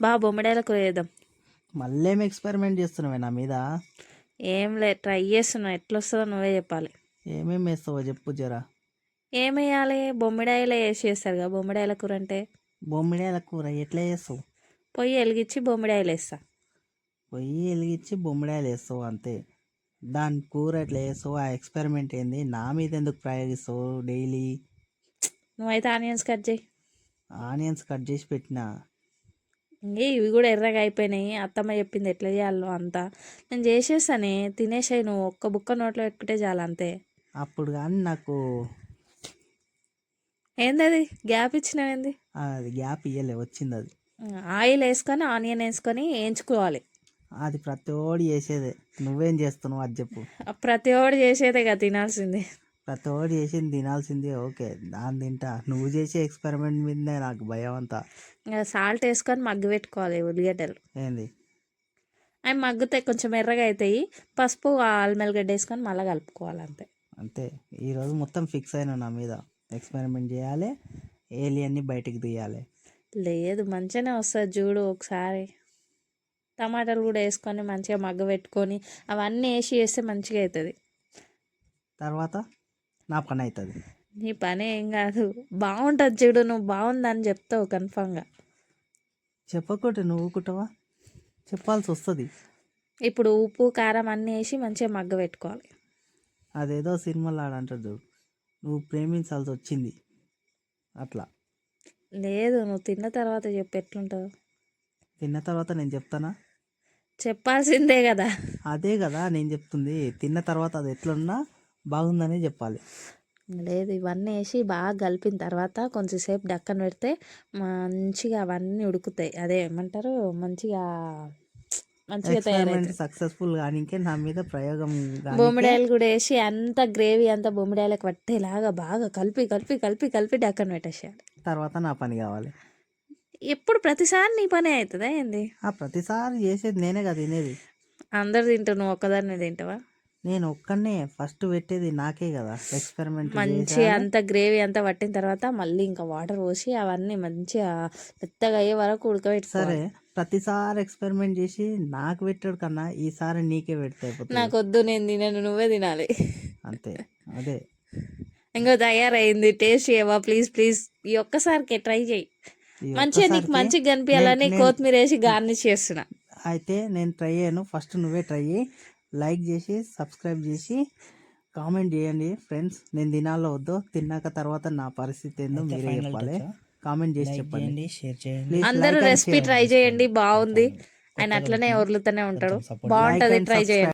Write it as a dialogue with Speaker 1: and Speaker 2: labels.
Speaker 1: బా బొమ్మడాయల కూర చేద్దాం
Speaker 2: మళ్ళీ ఏం ఎక్స్పెరిమెంట్ చేస్తున్నావే నా మీద?
Speaker 1: ఏం లే ట్రై చేస్తున్నా. ఎట్లా వస్తుందో నువ్వే చెప్పాలి.
Speaker 2: ఏమేం వేస్తావో చెప్పు జరా.
Speaker 1: ఏం వేయాలి బొమ్మిడాయలే వేసి చేస్తారు కదా బొమ్మిడాయల కూర అంటే?
Speaker 2: బొమ్మిడాయల కూర ఎట్లా చేస్తావు?
Speaker 1: పొయ్యి వెలిగించి బొమ్మిడాయలు వేస్తా.
Speaker 2: పొయ్యి వెలిగించి బొమ్మిడాయలు వేస్తావు అంతే. దాని కూర ఎట్లా వేస్తావు ఆ ఎక్స్పెరిమెంట్ ఏంది? నా మీద ఎందుకు ప్రయోగిస్తావు డైలీ?
Speaker 1: నువ్వైతే ఆనియన్స్ కట్ చేయి.
Speaker 2: ఆనియన్స్ కట్ చేసి పెట్టిన.
Speaker 1: ఇవి కూడా ఎర్రగా అయిపోయినాయి. అత్తమ్మ చెప్పింది ఎట్లా చేయాలో అంతా. నేను చేసేస్తానే తినేసాయి నువ్వు. ఒక్క బుక్క నోట్లో పెట్టుకుంటే చాలు అంతే.
Speaker 2: అప్పుడు కానీ నాకు
Speaker 1: ఏంది అది గ్యాప్ ఇచ్చినవేంది
Speaker 2: అది గ్యాప్ ఇయ్యలే వచ్చింది అది.
Speaker 1: ఆయిల్ వేసుకొని ఆనియన్ వేసుకొని వేయించుకోవాలి.
Speaker 2: అది ప్రతి ఓడి చేసేదే. నువ్వేం చేస్తున్నావు అది చెప్పు.
Speaker 1: ప్రతి ఒక్కటి చేసేదే కదా తినాల్సింది.
Speaker 2: ప్రతి ఓడి చేసింది తినాల్సిందే. ఓకే దాన్ని తింటా. నువ్వు చేసే ఎక్స్పెరిమెంట్ మీదనే నాకు భయం అంతా.
Speaker 1: సాల్ట్ వేసుకొని మగ్గు పెట్టుకోవాలి ఉల్లిగడ్డలు.
Speaker 2: ఏంది?
Speaker 1: అవి మగ్గుతాయి కొంచెం ఎర్రగా అవుతాయి పసుపు ఆల్మెల్గడ్డ వేసుకొని మళ్ళీ కలుపుకోవాలి అంతే.
Speaker 2: అంతే. ఈరోజు మొత్తం ఫిక్స్ అయినా నా మీద. ఎక్స్పెరిమెంట్ చేయాలి ఏలియన్ని బయటికి తీయాలి.
Speaker 1: లేదు మంచిగానే వస్తుంది చూడు ఒకసారి. టమాటాలు కూడా వేసుకొని మంచిగా మగ్గ పెట్టుకొని అవన్నీ వేసి చేస్తే మంచిగా అవుతుంది.
Speaker 2: తర్వాత? నా పని అవుతుంది.
Speaker 1: నీ పని ఏం కాదు. బాగుంటుంది చూడు నువ్వు బాగుందని చెప్తావు కన్ఫామ్గా
Speaker 2: చెప్పకుంటే నువ్వు కుట్టవా చెప్పాల్సి వస్తుంది.
Speaker 1: ఇప్పుడు ఉప్పు కారం అన్నీ వేసి మంచిగా మగ్గ పెట్టుకోవాలి.
Speaker 2: అదేదో సినిమాలో ఆడంటాడు చూడు. నువ్వు ప్రేమించాల్సి వచ్చింది. అట్లా.
Speaker 1: లేదు నువ్వు తిన్న తర్వాత చెప్పు ఎట్లుంటుందో.
Speaker 2: తిన్న తర్వాత నేను చెప్తానా?
Speaker 1: చెప్పాల్సిందే కదా.
Speaker 2: అదే కదా నేను చెప్తుంది. తిన్న తర్వాత అది ఎట్లున్నా బాగుందనే చెప్పాలి.
Speaker 1: లేదు ఇవన్నీ వేసి బాగా కలిపిన తర్వాత కొంచెంసేపు డక్కన పెడితే మంచిగా అవన్నీ ఉడుకుతాయి. అదే ఏమంటారు? మంచిగా మంచిగా తయారవుతాయి.
Speaker 2: సక్సెస్ఫుల్ కానీకే నా మీద ప్రయోగం
Speaker 1: బొమ్మిడాయలు కూడా వేసి అంత గ్రేవీ అంతా బొమ్మిడాయలకు పట్టేలాగా బాగా కలిపి కలిపి కలిపి కలిపి డక్కన పెట్టేసేయాలి.
Speaker 2: తర్వాత నా పని కావాలి.
Speaker 1: ఎప్పుడు ప్రతిసారి నీ పనే అవుతుందా ఏంది?
Speaker 2: ఆ ప్రతిసారి చేసేది నేనే కదా తినేది.
Speaker 1: అందరు తింటావు నువ్వు ఒక్కదాన్నే తింటావా?
Speaker 2: నేను ఒక్కనే ఫస్ట్ పెట్టేది నాకే కదా ఎక్స్పెరిమెంట్
Speaker 1: మంచిగా అంత గ్రేవీ అంతా పట్టిన తర్వాత మళ్ళీ ఇంకా వాటర్ పోసి అవన్నీ మంచిగా మెత్తగా అయ్యే వరకు ఉడకబెట్టుకోవాలి.
Speaker 2: సరే ప్రతిసారి ఎక్స్పెరిమెంట్ చేసి నాకు పెట్టాడు కన్నా ఈసారి నీకే పెడితే
Speaker 1: నాకు వద్దు నేను తినను నువ్వే తినాలి.
Speaker 2: అంతే అదే.
Speaker 1: ఇంకో తయారైంది టేస్ట్ చేయవా? ప్లీజ్ ప్లీజ్ ఈ ఒక్కసారికి ట్రై చేయి. మంచిగా నీకు మంచిగా కనిపించాలని కొత్తిమీర వేసి గార్నిష్ చేస్తున్నా.
Speaker 2: అయితే నేను ట్రై చేయను ఫస్ట్ నువ్వే ట్రై చేయి. లైక్ చేసి సబ్స్క్రైబ్ చేసి కామెంట్ చేయండి. ఫ్రెండ్స్ నేను తినాలో వద్దో. తిన్నాక తర్వాత నా పరిస్థితి ఏందో మీరే చెప్పాలి. కామెంట్ చేసి చెప్పండి.
Speaker 3: షేర్ చేయండి.
Speaker 1: అందరూ రెసిపీ. ట్రై చేయండి. బాగుంది. ఆయన అట్లనే వదులుతూనే ఉంటాడు. బాగుంటది ట్రై చేయండి.